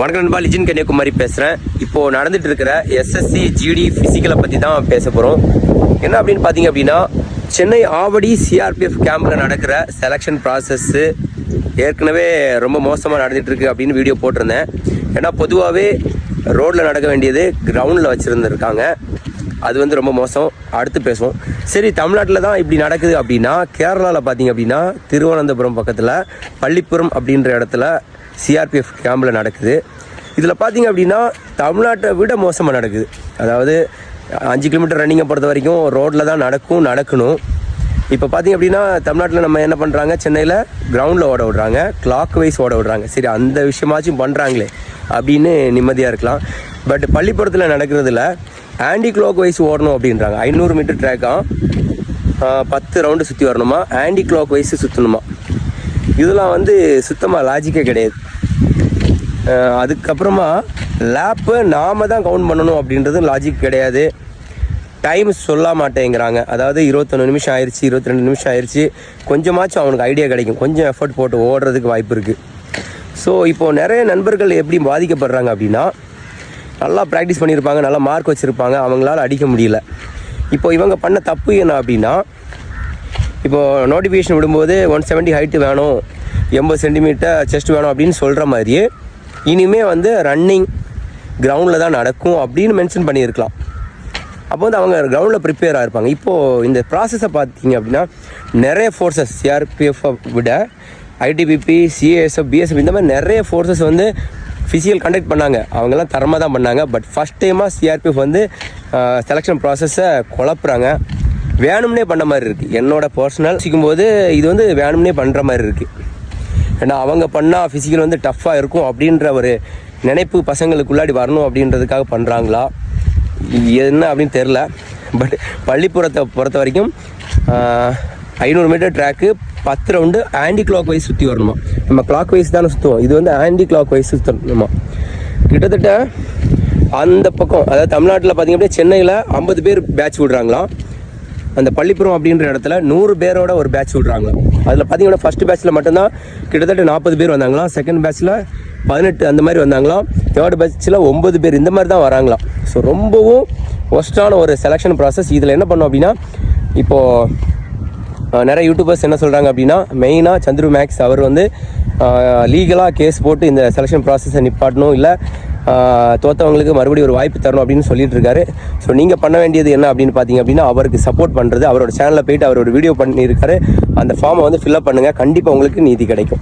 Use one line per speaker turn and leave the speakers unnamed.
வணக்கம் நண்பா லிஜின் கன்னியாகுமரி பேசுகிறேன் இப்போ நடந்துட்டு இருக்கிற எஸ்எஸ்சி ஜிடி ஃபிசிக்கலை பற்றி தான் பேச போகிறோம் என்ன அப்படின்னு பார்த்தீங்க அப்படின்னா சென்னை ஆவடி சிஆர்பிஎஃப் கேம்பில் நடக்கிற செலெக்ஷன் ப்ராசஸ்ஸு ஏற்கனவே ரொம்ப மோசமாக நடந்துகிட்டு இருக்கு அப்படின்னு வீடியோ போட்டிருந்தேன். ஏன்னா பொதுவாகவே ரோட்டில் நடக்க வேண்டியது கிரவுண்டில் வச்சுருந்துருக்காங்க. அது வந்து ரொம்ப மோசம். அடுத்து பேசுவோம். சரி தமிழ்நாட்டில் தான் இப்படி நடக்குது அப்படின்னா கேரளாவில் பார்த்தீங்க அப்படின்னா திருவனந்தபுரம் பக்கத்தில் பள்ளிப்புறம் அப்படின்ற இடத்துல சிஆர்பிஎஃப் கேம்பில் நடக்குது. இதில் பார்த்தீங்க அப்படின்னா தமிழ்நாட்டை விட மோசமாக நடக்குது. அதாவது அஞ்சு கிலோமீட்டர் ரன்னிங்கை பொறுத்த வரைக்கும் ரோட்டில் தான் நடக்கும் நடக்கணும். இப்போ பார்த்திங்க அப்படின்னா தமிழ்நாட்டில் நம்ம என்ன பண்ணுறாங்க சென்னையில் கிரவுண்டில் ஓட விடுறாங்க. கிளாக் வைஸ் ஓட விடுறாங்க. சரி அந்த விஷயமாச்சும் பண்ணுறாங்களே அப்படின்னு நிம்மதியாக இருக்கலாம். பட் பள்ளிப்புறத்தில் நடக்கிறதுல ஆன்டி கிளாக் வைஸ் ஓடணும் அப்படின்றாங்க. ஐநூறு மீட்டர் ட்ராக்காக பத்து ரவுண்டு சுற்றி வரணுமா? ஆன்டி கிளாக் வைஸ் சுற்றணுமா இதெல்லாம் வந்து சுத்தமாக லாஜிக்கே கிடையாது. அதுக்கப்புறமா லேப்பை நாம தான் கவுண்ட் பண்ணணும் அப்படின்றது லாஜிக் கிடையாது. டைம் சொல்ல மாட்டேங்கிறாங்க. அதாவது இருபத்தொன்று நிமிஷம் ஆயிடுச்சு இருபத்தி ரெண்டு நிமிஷம் ஆயிடுச்சு கொஞ்சமாச்சும் அவனுக்கு ஐடியா கிடைக்கும். கொஞ்சம் எஃபர்ட் போட்டு ஓடுறதுக்கு வாய்ப்பு இருக்குது ஸோ இப்போது நிறைய நண்பர்கள் எப்படி பாதிக்கப்படுறாங்க அப்படின்னா நல்லா ப்ராக்டிஸ் பண்ணியிருப்பாங்க நல்லா மார்க் வச்சுருப்பாங்க. அவங்களால அடிக்க முடியல. இப்போ இவங்க பண்ண தப்பு என்ன அப்படின்னா இப்போது நோட்டிஃபிகேஷன் விடும்போது ஒன் செவன்ட்டி ஹைட்டு வேணும் எண்பது சென்டிமீட்டர் செஸ்ட் வேணும் அப்படின்னு சொல்கிற மாதிரியே இனிமே வந்து ரன்னிங் கிரவுண்டில் தான் நடக்கும் அப்படின்னு மென்ஷன் பண்ணியிருக்கலாம். அப்போ வந்து அவங்க கிரவுண்டில் ப்ரிப்பேராக இருப்பாங்க இப்போது இந்த ப்ராசஸை பார்த்தீங்க அப்படின்னா நிறைய ஃபோர்ஸஸ் சிஆர்பிஎஃப்பை விட ஐடிபிபி சிஏஎஸ்எஃப் பிஎஸ்எஃப் இந்த மாதிரி நிறைய ஃபோர்ஸஸ் வந்து ஃபிசிக்கல் கண்டக்ட் பண்ணாங்க. அவங்கெல்லாம் தரமாக தான் பண்ணாங்க. பட் ஃபஸ்ட் டைமாக சிஆர்பிஎஃப் வந்து செலெக்ஷன் ப்ராசஸை குழப்புறாங்க. வேணும்னே பண்ண மாதிரி இருக்குது என்னோட பர்சனல் போது இது வந்து வேணும்னே பண்ணுற மாதிரி இருக்குது ஏன்னா அவங்க பண்ணால் ஃபிசிக்கல் வந்து டஃப்பாக இருக்கும் அப்படின்ற ஒரு நினைப்பு பசங்களுக்குள்ளாடி வரணும் அப்படின்றதுக்காக பண்ணுறாங்களா என்ன அப்படின்னு தெரில பட் பள்ளிப்புறத்தை பொறுத்த வரைக்கும் ஐநூறு மீட்டர் ட்ராக்கு பத்து ரவுண்டு ஆன்டி கிளாக் வைஸ் சுற்றி வரணுமா? நம்ம கிளாக் வைஸ் தானே சுற்றுவோம் இது வந்து ஆன்டி கிளாக் வைஸ் சுற்றணுமா கிட்டத்தட்ட அந்த பக்கம் அதாவது தமிழ்நாட்டில் பார்த்தீங்க அப்படின்னா சென்னையில் ஐம்பது பேர் பேட்ச் விடுறாங்களாம். அந்த பள்ளிப்புறம் அப்படின்ற இடத்துல நூறு பேரோட ஒரு பேட்ச் விட்றாங்க. அதில் பார்த்தீங்கன்னா ஃபஸ்ட் பேட்ச்சில் மட்டும்தான் கிட்டத்தட்ட நாற்பது பேர் வந்தாங்களாம். செகண்ட் பேட்ச்சில் பதினெட்டு அந்த மாதிரி வந்தாங்களாம். தேர்ட் பேட்ச்சில் ஒம்பது பேர் இந்த மாதிரி தான் வராங்களாம். ஸோ ரொம்பவும் ஒஸ்டான ஒரு செலெக்ஷன் ப்ராசஸ் இதில் என்ன பண்ணோம் அப்படின்னா இப்போது நிறைய யூடியூபர்ஸ் என்ன சொல்கிறாங்க அப்படின்னா மெயினாக சந்துரு மேக்ஸ் அவர் வந்து லீகலாக கேஸ் போட்டு இந்த செலெக்ஷன் ப்ராசஸை நிப்பாட்டணும். இல்லை தோத்தவங்களுக்கு மறுபடியும் ஒரு வாய்ப்பு தரணும் அப்படின்னு சொல்லிட்டு இருக்காரு ஸோ நீங்கள் பண்ண வேண்டியது என்ன அப்படின்னு பார்த்தீங்க அப்படின்னா அவருக்கு சப்போர்ட் பண்ணுறது அவரோட சேனலில் போயிட்டு அவர் ஒரு வீடியோ பண்ணியிருக்காரு. அந்த ஃபார்மை வந்து ஃபில்அப் பண்ணுங்கள் கண்டிப்பாக உங்களுக்கு நீதி கிடைக்கும்.